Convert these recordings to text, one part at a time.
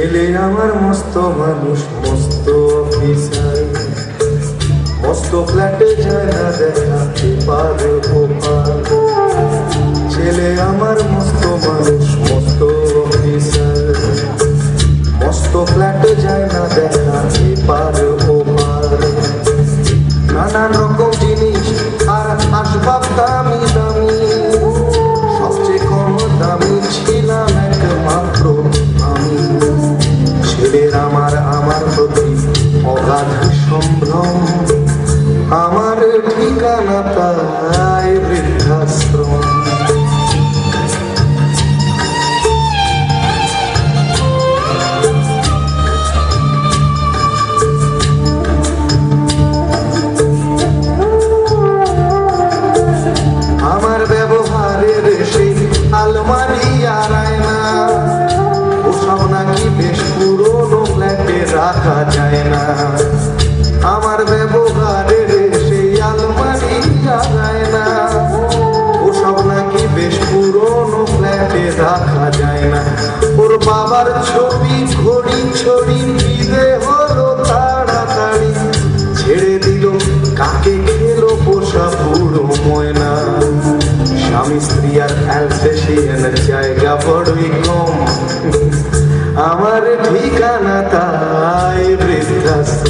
ছেলে আমার মস্ত মানুষ মস্ত অফিসার। মস্ত ফ্ল্যাটে যায় না দেখাতে পারে ছেলে আমার তাই বৃদ্ধাশ্রম আমার ব্যবহারের আলমারি আর আয়না ওসব নাকি বেশ পুরোনো রাখা যায় না। রাখা যায় না ওর বাবার ছবি ঘড়ি ছড়ি, বিদে হলো তাড়াতাড়ি। ছেড়ে দিল, কাকে খেলো পোষা পুরো ময়না। স্বামী স্ত্রী আর অ্যালসেশিয়ানের জায়গা বড়ই কম। আমার ঠিকানা তাই বৃদ্ধাশ্রম।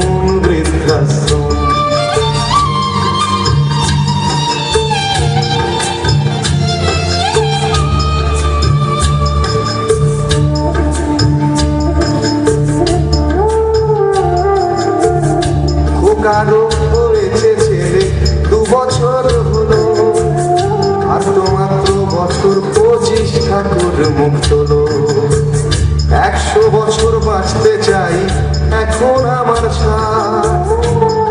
খোকারও হয়েছে ছেলে দু বছর হলো। আর তো মাত্র বছর পঁচিশ ঠাকুর মুখ তোলো একশো বছর বাঁচতে চাই এখন আমার ষাট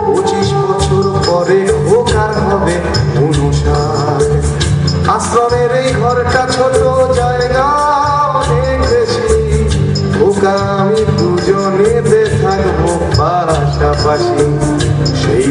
পঁচিশ বছর পরে খোকার হবে অনুষাট আশ্রমের এই ঘরটা ছোট জায়গা অনেক বেশি। খোকা আমি দুজনেতে থাকব পাশাপাশি